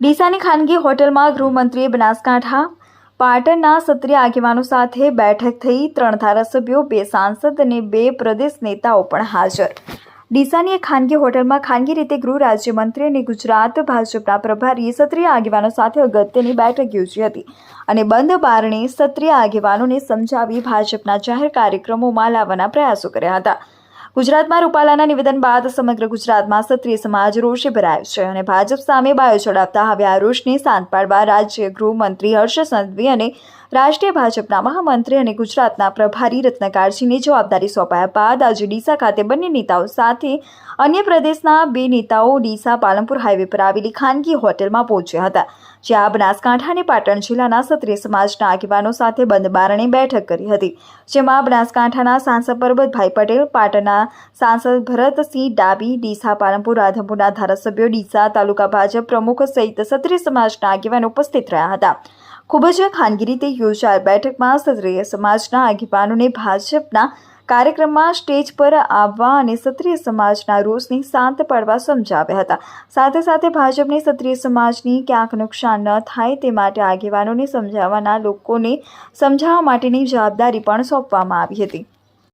ડીસાની ખાનગી હોટલમાં ગૃહમંત્રીએ બનાસકાંઠા પાટણના સત્રીય આગેવાનો સાથે બેઠક થઈ ત્રણ ધારાસભ્યો, બે સાંસદ અને બે પ્રદેશ નેતાઓ પણ હાજર. ડીસાની એક ખાનગી હોટલમાં ખાનગી રીતે ગૃહ રાજ્યમંત્રી અને ગુજરાત ભાજપના પ્રભારી સત્રીય આગેવાનો સાથે અગત્યની બેઠક યોજી હતી અને બંધ બારણે સત્રીય આગેવાનોને સમજાવી ભાજપના જાહેર કાર્યક્રમોમાં લાવવાના પ્રયાસો કર્યા હતા. ગુજરાતમાં રૂપાલાના નિવેદન બાદ સમગ્ર ગુજરાતમાં ક્ષત્રિય સમાજ રોષે ભરાયો છે અને ભાજપ સામે બાયો ચડાવતા હવે આ રોષને શાંત પાડવા રાજ્ય ગૃહમંત્રી હર્ષ સંઘવી અને રાષ્ટ્રીય ભાજપના મહામંત્રી અને ગુજરાતના પ્રભારી રત્નકારજીને જવાબદારી સોંપાયા બાદ આજે ડીસા ખાતે બંને નેતાઓ સાથે અન્ય પ્રદેશના બે નેતાઓ ડીસા પાલનપુર હાઈવે પર આવેલી ખાનગી હોટેલમાં પહોંચ્યા હતા, જ્યાં બનાસકાંઠા અને પાટણ જિલ્લાના ક્ષત્રિય સમાજના આગેવાનો સાથે બંધ બારણે બેઠક કરી હતી, જેમાં બનાસકાંઠાના સાંસદ પરબતભાઈ પટેલ, પાટણના સાંસદ ભરતસિંહ ડાબી, ડીસા, પાલનપુર, રાધનપુરના ધારાસભ્યો, ડીસા તાલુકા ભાજપ પ્રમુખ સહિત ક્ષત્રિય સમાજના આગેવાનો ઉપસ્થિત રહ્યા હતા. ખૂબ જ ખાનગી રીતે યોજાયેલ બેઠકમાં ક્ષત્રિય સમાજના આગેવાનોને ભાજપના કાર્યક્રમમાં સ્ટેજ પર આવવા અને ક્ષત્રિય સમાજના રોષને શાંત પાડવા સમજાવ્યા હતા. સાથે સાથે ભાજપને ક્ષત્રિય સમાજની ક્યાંક નુકસાન ન થાય તે માટે આગેવાનોને સમજાવવાના લોકોને સમજાવવા માટેની જવાબદારી પણ સોંપવામાં આવી હતી.